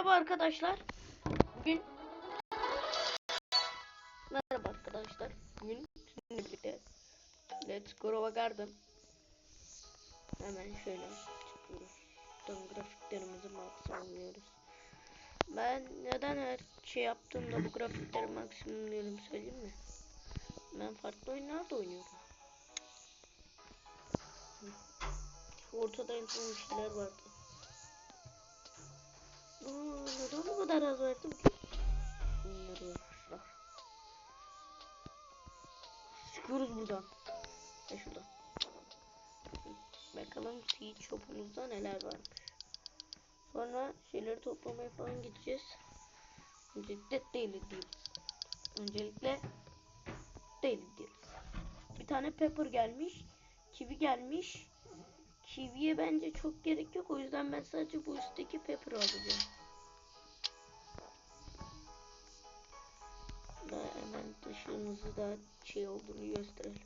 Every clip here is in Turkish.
Merhaba arkadaşlar. Bugün Merhaba arkadaşlar. Bugün sizinle birlikte Let's Grow Garden Hemen şöyle çıkıyoruz. Buradan grafiklerimizi maksimumluyoruz. Ben neden her şey yaptığımda bu grafikleri maksimumluyorum söyleyeyim mi? Ben farklı oyunlarda oynuyorum. Ortada en son şeyler vardı. Aa, neden bu kadar az verdim ki? Bunları ver. Çıkıyoruz buradan. Ve şuradan. Bakalım seed shop'umuzda neler varmış. Sonra şeyleri toplamaya falan gideceğiz. Öncelikle daily değil. Öncelikle daily değil. Bir tane pepper gelmiş. Kivi gelmiş. Kiwiye bence çok gerek yok. O yüzden ben sadece bu üstteki pepper alacağım. Dışımızı da şey olduğunu gösterelim.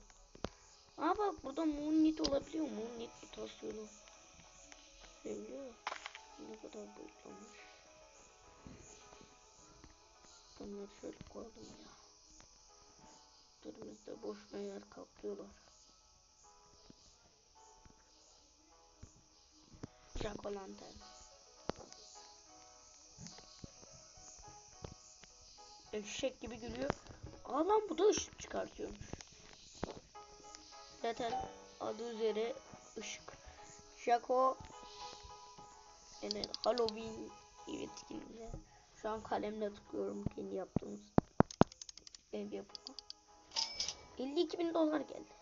Aa bak burada moonlit olabiliyor. Moonlit mutasyonu. Seviyor. Ne kadar boyutlamış. Bunları şöyle koydum ya. Üzerimizde boşuna yer kaplıyorlar. Jack o lantern. Eşek gibi gülüyor. Aa bu da ışık çıkartıyormuş. Zaten adı üzere ışık. Jaco yani Halloween etkinliğine şu an kalemle tıklıyorum kendi yaptığımız ev yapımı. 52 bin dolar geldi.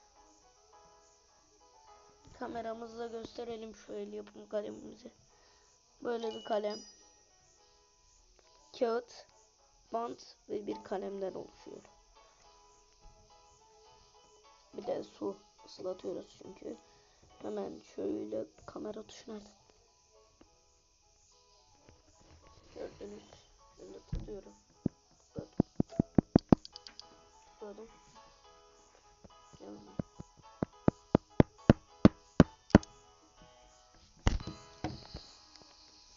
Kameramızla gösterelim şu el yapım kalemimizi. Böyle bir kalem. Kağıt, bant ve bir kalemden oluşuyor. Bir de su ıslatıyoruz çünkü. Hemen şöyle kamera tuşuna gördünüz. Şöyle tutuyorum. Yanına.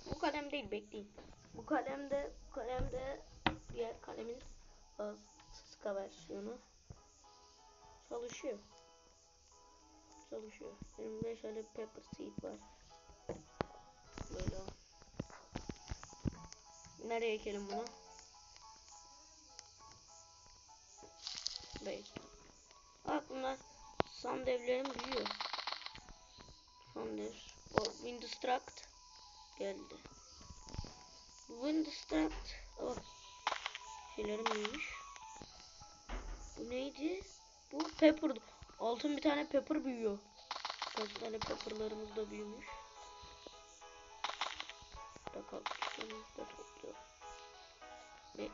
Bu kalem değil bekleyin. Bu kalemde bu kalemde diğer kalemin az sıska versiyonu çalışıyor. Çalışıyor. 25 tane pepper seed var. Böyle. Nereye ekelim bunu? Değil. Bak bunlar sand evlerim büyüyor. Sandev. O Windestruct geldi. Windestruct. Oh. Şeylerim büyümüş. Bu neydi? Bu pepper. Altın bir tane pepper büyüyor. Kaç tane pepperlarımız da büyümüş. Da kalkışlarımızı da topluyor. Bek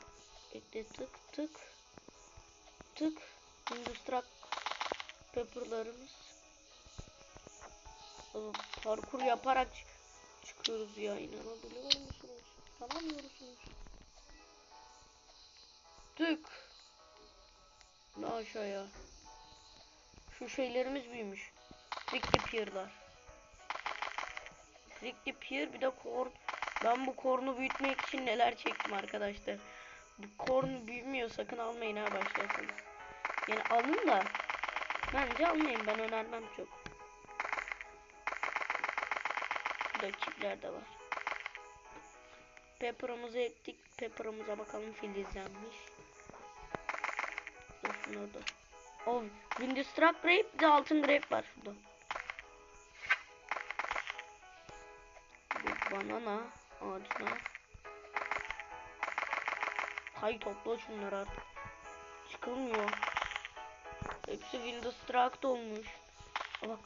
bekle tık tık. Tık. Windestruct pepperlarımız. Parkur yaparak çıkıyoruz ya inanabiliyor musunuz? İnanamıyorsunuz. Tık. Ne aşağıya. Şu şeylerimiz büyümüş. Prickly Pear'lar. Prickly Pear bir de korn. Ben bu kornu büyütmek için neler çektim arkadaşlar. Bu korn büyümüyor sakın almayın ha başlarsanız. Yani alın da bence almayın ben önermem çok. Burada çipler de var. Pepper'ımızı ektik. Pepper'ımıza bakalım filizlenmiş. Dursun orada. Oh, Windestruck grape bir de altın grape var şurada. Bu banana ağacına. Hay topla şunları artık. Çıkılmıyor. Hepsi Windestruct olmuş. Bak.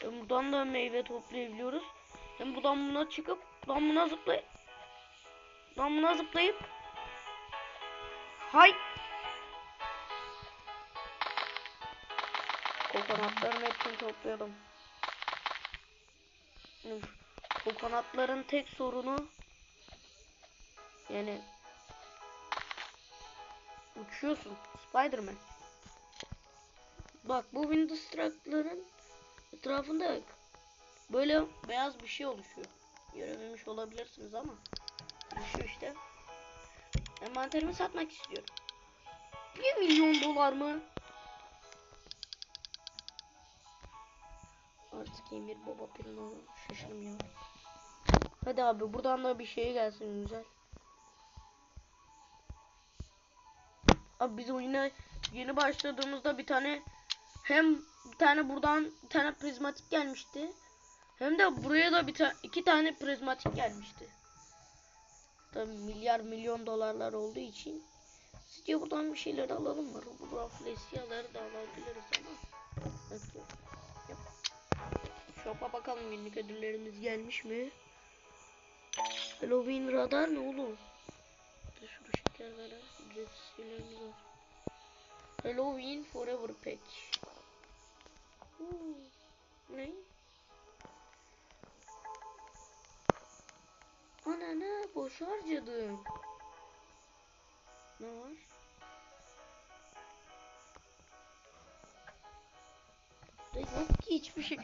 Hem buradan da meyve toplayabiliyoruz. Hem buradan buna çıkıp buradan buna zıplayıp buradan buna zıplayıp Hay Kokonatların hepsini toplayalım. Kokonatların tek sorunu yani uçuyorsun Spiderman. Bak bu Windows'ların etrafında böyle beyaz bir şey oluşuyor. Görememiş olabilirsiniz ama Şu işte. Envanterimi satmak istiyorum. 1 milyon dolar mı? Artık Emir Baba Pirlo şaşırmıyor. Hadi abi buradan da bir şey gelsin güzel. Abi biz oyuna yeni başladığımızda bir tane hem bir tane buradan bir tane prizmatik gelmişti. Hem de buraya da bir ta iki tane prizmatik gelmişti. Tabii milyar milyon dolarlar olduğu için sizce buradan bir şeyler alalım mı? Bu raflesiyaları da alabiliriz ama. Shop'a bakalım günlük ödüllerimiz gelmiş mi? Halloween radar ne oğlum? Şurada şeker veren ücretsiz şeylerimiz var. Halloween Forever Patch. Huu, Ne? Ana ne? Boş harcadım. Ne var? Yok ki hiçbir şey.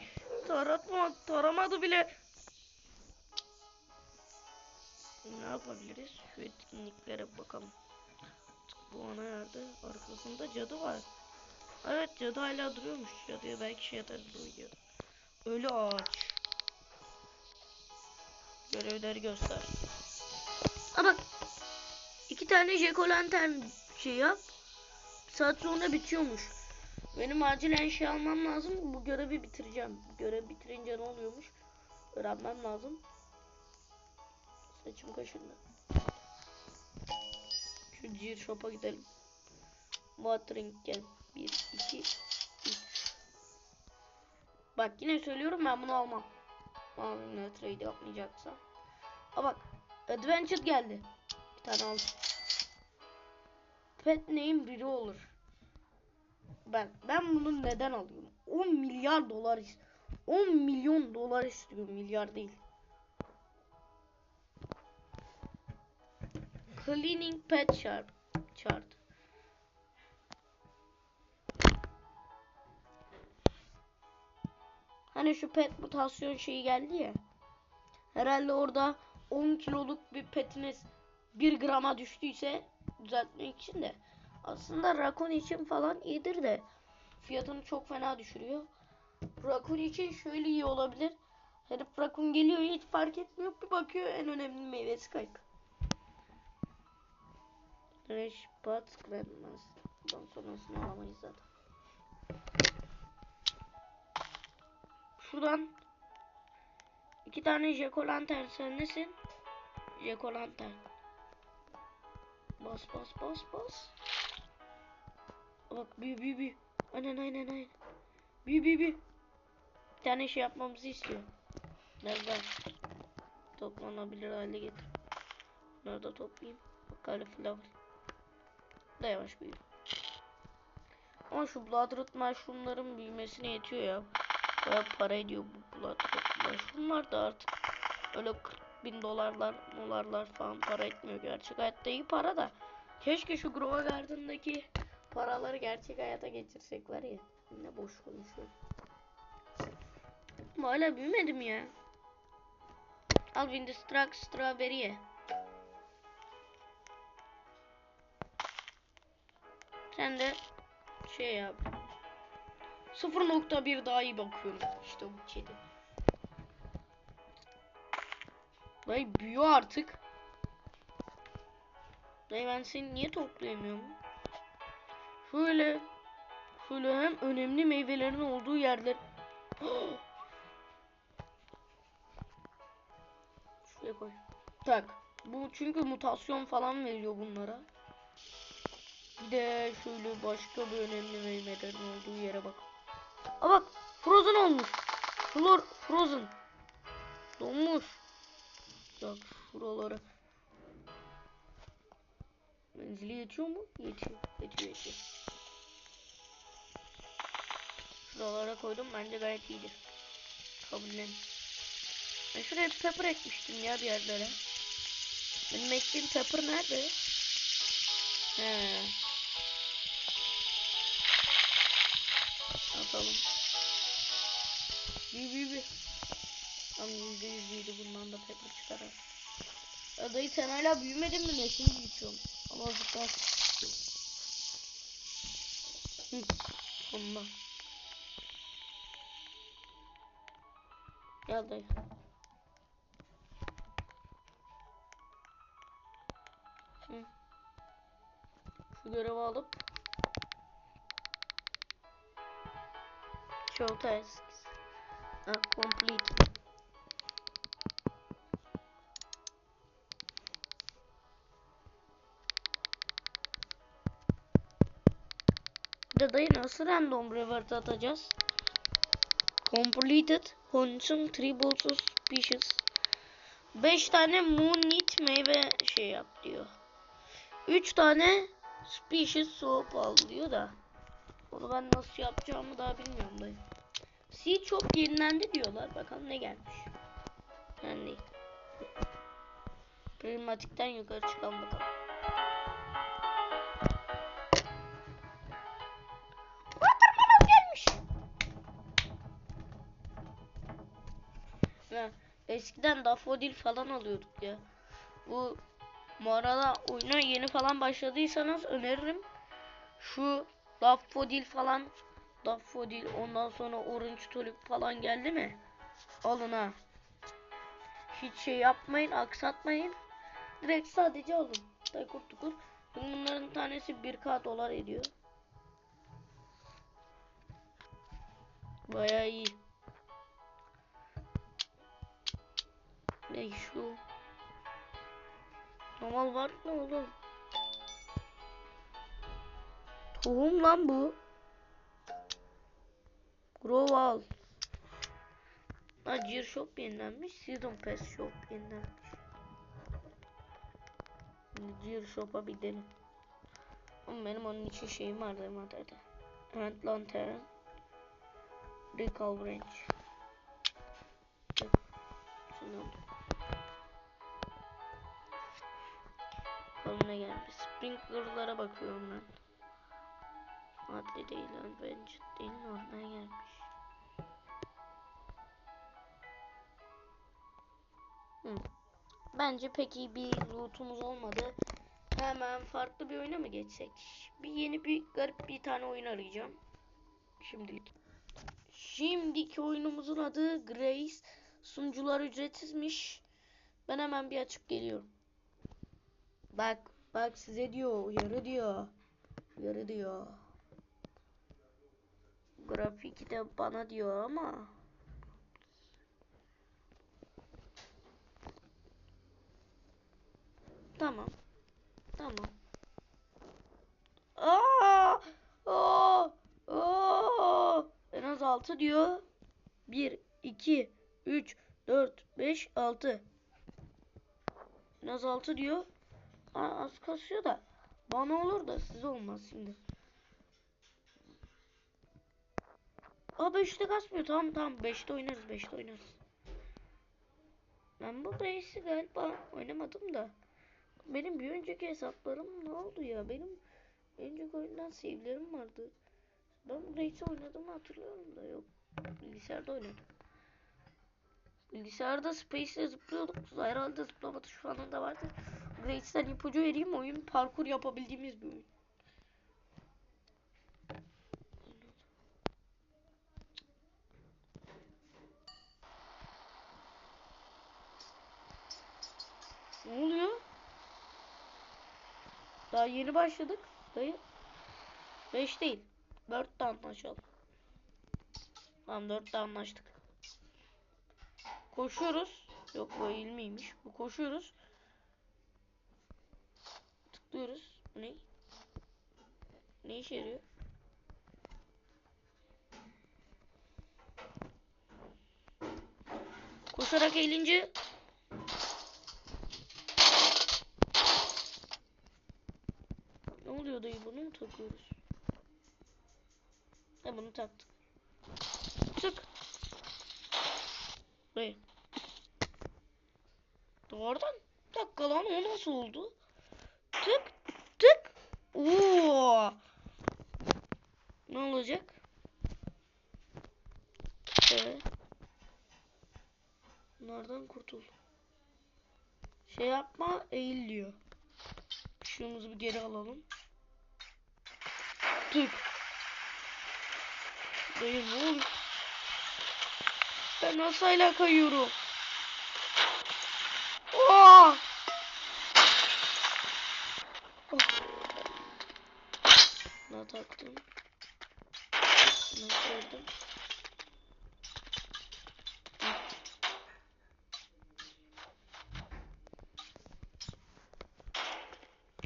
Taratma, taramadı bile. Ne yapabiliriz? Şu etkinliklere bakalım. Bu ana yerde arkasında cadı var. Evet cadı hala duruyormuş. Cadıya belki şey atarız videoda. Ölü ağaç. Görevleri göster. Aa bak. iki tane jekolantern şey yap. Saat sonra bitiyormuş. Benim acilen şey almam lazım. Bu görevi bitireceğim. Bu görevi bitirince ne oluyormuş? Öğrenmem lazım. Saçım kaşındı. Şu Gear Shop'a gidelim. Watering gel. 1, 2, 3. Bak yine söylüyorum ben bunu almam. Abimle trade yapmayacaksa. Aa bak. Adventure geldi. Bir tane aldım. Pet name biri olur. Ben ben bunu neden alıyorum? 10 milyar dolar is 10 milyon dolar istiyorum milyar değil. Cleaning pet chart. chart. Hani şu pet mutasyon şeyi geldi ya. Herhalde orada 10 kiloluk bir petiniz 1 grama düştüyse düzeltmek için de aslında rakun için falan iyidir de fiyatını çok fena düşürüyor. Rakun için şöyle iyi olabilir. Herif rakun geliyor hiç fark etmiyor bir bakıyor en önemli meyvesi kayıp. Trash Pot Grandmas. Bundan sonrasını alamayız zaten. Şuradan iki tane Jekolantern sen nesin? Jekolantern. Bas bas bas bas. Bak büyü büyü büyü. Aynen aynen aynen. Büyü büyü büyü. Bir tane şey yapmamızı istiyor. Nereden? Toplanabilir hale getir. Nerede toplayayım? Bak cauliflower. Da yavaş büyüyor. Ama şu bloodroot mushroomların büyümesine yetiyor ya. Baya para ediyor bu bloodroot mushroomlar da artık öyle 40 bin dolarlar dolarlar falan para etmiyor gerçek hayatta iyi para da. Keşke şu Grova Garden'daki paraları gerçek hayata geçirsek var ya. Ne boş konuşuyorum. Ama hala büyümedim ya. Al Windistrack Strawberry'e. Sen de şey yap. 0.1 daha iyi bakıyorum. İşte bu kedi. Dayı büyüyor artık. Dayı ben seni niye toplayamıyorum? Şöyle şöyle hem önemli meyvelerin olduğu yerler. Şuraya koy. Tak. Bu çünkü mutasyon falan veriyor bunlara. Bir de şöyle başka bir önemli meyvelerin olduğu yere bak. Aa bak frozen olmuş. Flor frozen. Donmuş. Bak şuralara. Menzili yetiyor mu? Yetiyor. Yetiyor yetiyor. Şuralara koydum bence gayet iyidir. Kabullen. Ben şuraya bir pepper ekmiştim ya bir yerlere. Benim ektiğim pepper nerede? He. Atalım. Büyü büyü büyü. Tam yüzde yüz büyüdü bundan da pepper çıkarar. Ya sen hala büyümedin mi ne? Şimdi geçiyorum. Ama azıcık daha. Hı. Gel dayı. Hı. Şu görevi alıp Show tasks. Ha, complete. Bir de dayı nasıl random revert atacağız? Completed Consume Tribal Species 5 tane Moonlit meyve şey yap diyor. 3 tane Species soğuk al diyor da. Onu ben nasıl yapacağımı daha bilmiyorum dayı. Seed çok yenilendi diyorlar. Bakalım ne gelmiş. Yani değil. Prismatikten yukarı çıkalım bakalım. Eskiden dafodil falan alıyorduk ya. Bu mağarada oyuna yeni falan başladıysanız öneririm. Şu dafodil falan dafodil ondan sonra orange tulip falan geldi mi? Alın ha. Hiç şey yapmayın, aksatmayın. Direkt sadece alın. Kurt tukur. Bunların tanesi 1k dolar ediyor. Bayağı iyi. Ne şu? Normal var mı oğlum? Tohum lan bu. Grow al. Ha Gear Shop yenilenmiş. Season Pass Shop yenilenmiş. Gear Shop'a bir gidelim. Ama benim onun için şeyim vardı maderde. Hand Lantern. Recall Branch. Şimdi. Ne gelmiş. Sprinkler'lara bakıyorum ben. Adli değil, Adventure değil, normal gelmiş. Hı. Bence pek iyi bir lootumuz olmadı. Hemen farklı bir oyuna mı geçsek? Bir yeni bir garip bir tane oyun arayacağım. Şimdilik. Şimdiki oyunumuzun adı Grace. Sunucular ücretsizmiş. Ben hemen bir açıp geliyorum. Bak bak size diyor uyarı diyor. Uyarı diyor. Grafik de bana diyor ama. Tamam. Tamam. Aa! Aa! Aa! En az 6 diyor. 1 2 3 4 5 6. En az 6 diyor. Az kasıyor da. Bana olur da size olmaz şimdi. Aa 5'te kasmıyor. Tamam tamam 5'te oynarız 5'te oynarız. Ben bu Race'i galiba oynamadım da. Benim bir önceki hesaplarım ne oldu ya? Benim önceki oyundan save'lerim vardı. Ben bu Race'i oynadığımı hatırlıyorum da yok. Bilgisayarda oynadım. Bilgisayarda Space'le zıplıyorduk. Herhalde zıplama tuşu falan da vardı. Grace'den ipucu vereyim. Oyun parkur yapabildiğimiz bir oyun. Ne oluyor? Daha yeni başladık. Dayı. 5 değil. 4'te anlaşalım. Tamam 4'te anlaştık. Koşuyoruz. Yok bu ilmiymiş. Bu koşuyoruz. Tıklıyoruz. Bu ne? Ne işe yarıyor? Koşarak eğilince Ne oluyor dayı bunu mu takıyoruz? He bunu taktık. Tık. Dayı. Doğrudan bir dakika lan o nasıl oldu? Tık tık. Oo. Ne olacak? Ee, bunlardan kurtul. Şey yapma eğil diyor. Işığımızı bir geri alalım. Tık. Dayı ne? Ben nasıl hala kayıyorum? Oh! Oh. Ne taktım? Ne koydum?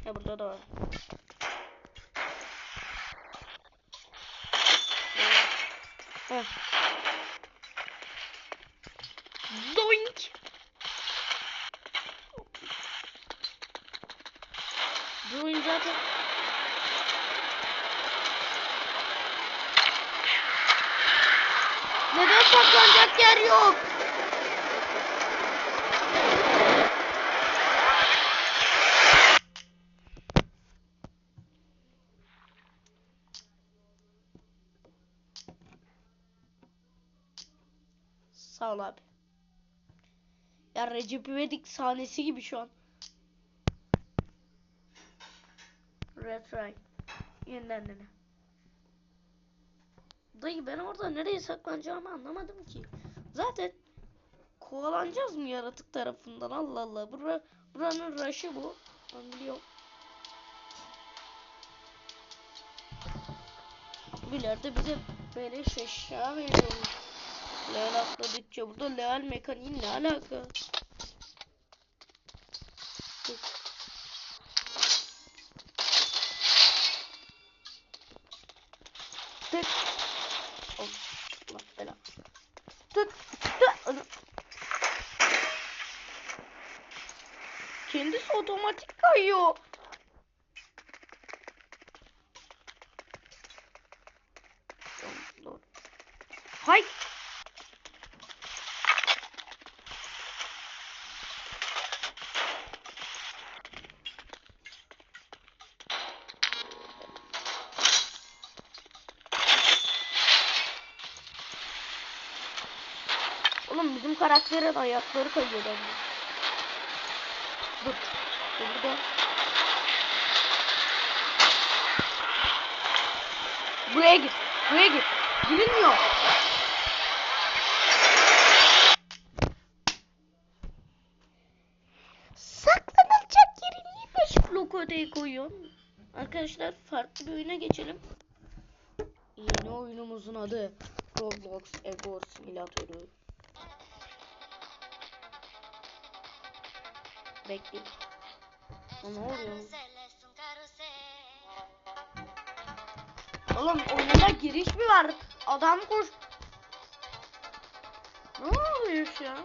Ha burada da var. Heh. Doink. Bu oyun zaten Neden saklanacak yer yok? Ol abi. Ya Recep İvedik sahnesi gibi şu an. Retry. Yeniden dene. Dayı ben orada nereye saklanacağımı anlamadım ki. Zaten kovalanacağız mı yaratık tarafından? Allah Allah. Bura, buranın rush'ı bu. Ben biliyorum. İleride bize beleş eşya veriyormuş. Level atladıkça burada level mekaniği ne alaka? Tık. Allah. Tık. Tık. Kendisi otomatik kayıyor. Dur. Hay. Oğlum karakterin ayakları kayıyor bence. Dur. Burada. Buraya git. Buraya git. Girilmiyor. Saklanacak yeri niye 5 blok öteye koyuyorsun? Arkadaşlar farklı bir oyuna geçelim. Yeni oyunumuzun adı Roblox Ego Simülatörü. Bekleyin. Ne oluyor? Oğlum oyunda giriş mi var? Adam koş. Ne oluyor şu an?